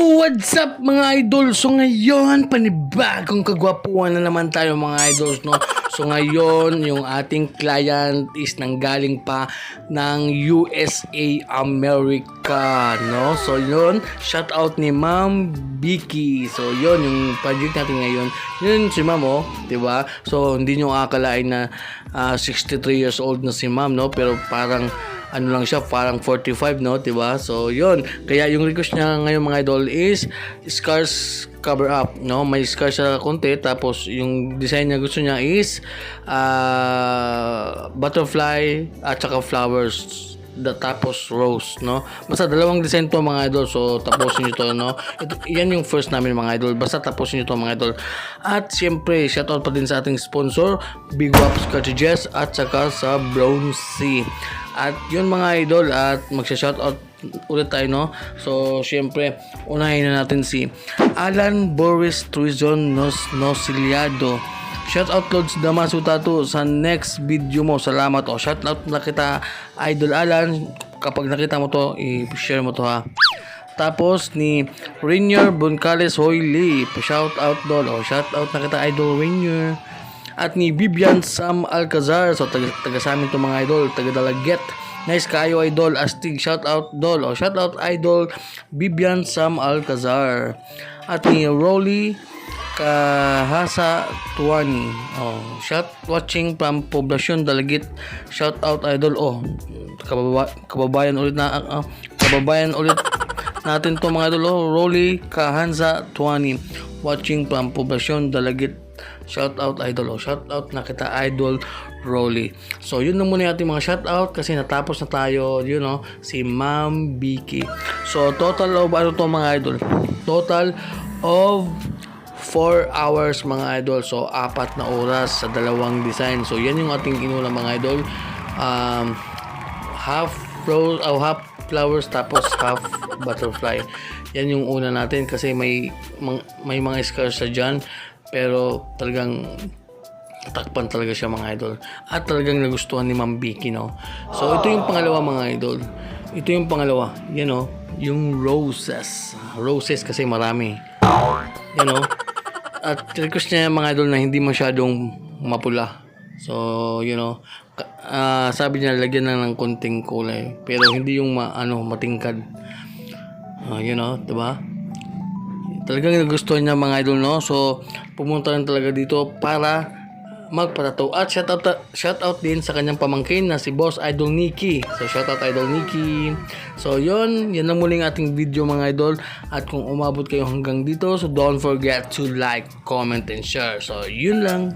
What's up mga idol? So ngayon, panibagong kagwapuan na naman tayo mga idols, no? So ngayon, yung ating client is nanggaling pa ng USA America, no? So yun, shout out ni Ma'am Vicky. So yun, yung project natin ngayon, yun si Ma'am, oh, di ba? So hindi nyo akalain na ah, 63 years old na si Ma'am, no? Pero parang ano lang siya, parang 45, no? ba So, yun. Kaya yung request niya ngayon mga idol is scars cover up, no? May scars siya konti, tapos yung design niya gusto niya is ah, butterfly at saka flowers da, tapos rose, no? Basta dalawang design to mga idol. So, tapusin nyo to, no? Ito, yan yung first namin mga idol. Basta tapusin nyo to mga idol. At syempre, shoutout pa din sa ating sponsor, Big Waps Cartridges at saka sa Brown Sea. At yun mga idol, at magsha-shoutout ulit tayo, no? So, syempre, unahin na natin si Alan Boris Truizon Nos Nosiliado. Shoutout Lods Damaso Tattoo sa next video mo. Salamat o. Shoutout na kita Idol Alan. Kapag nakita mo to, i-share mo to ha. Tapos ni Rainier Boncales Hoyly. Shoutout doon. O, shoutout na kita Idol Rainier. At ni Bibian Sam Alcazar. So, taga, taga sa amin to mga idol. Taga Dalaget. Nice kayo idol. Astig shoutout dol. O, shoutout idol Bibian Sam Alcazar. At ni Rolly Kahasa Tuwani. Oh, shout watching from Poblacion Dalagit. Shout out idol. Oh, kababa, kababayan ulit na ah, kababayan ulit natin to mga idol. Oh, Rolly Kahansa Tuwani. Watching from Poblacion Dalagit. Shout out idol. Oh, shout out na kita idol Rolly. So, yun na muna ating mga shout out kasi natapos na tayo, you know, si Ma'am Vicky. So, total of ano to mga idol? Total of 4 hours mga idol. So, apat na oras sa dalawang design. So, yan yung ating inuna mga idol. Um, half rose, oh, half flowers tapos half butterfly. Yan yung una natin kasi may may mga scars sa dyan. Pero talagang takpan talaga siya mga idol. At talagang nagustuhan ni Ma'am Vicky, no? So, ito yung pangalawa mga idol. Ito yung pangalawa. Yan, no? Yung roses. Roses kasi marami. Yan, no? At request niya mga idol na hindi masyadong mapula. So, you know, ah, sabi niya lagyan na ng konting kulay. Pero hindi yung ma, ano, matingkad. Ah, you know, 'di ba? Talagang nagustuhan niya mga idol, no? So, pumunta lang talaga dito para magpatato. At shoutout, shoutout din sa kanyang pamangkin na si Boss Idol Nikki. So, shoutout Idol Nikki. So, yun. Yan ang muling ating video mga idol. At kung umabot kayo hanggang dito, so don't forget to like, comment, and share. So, yun lang.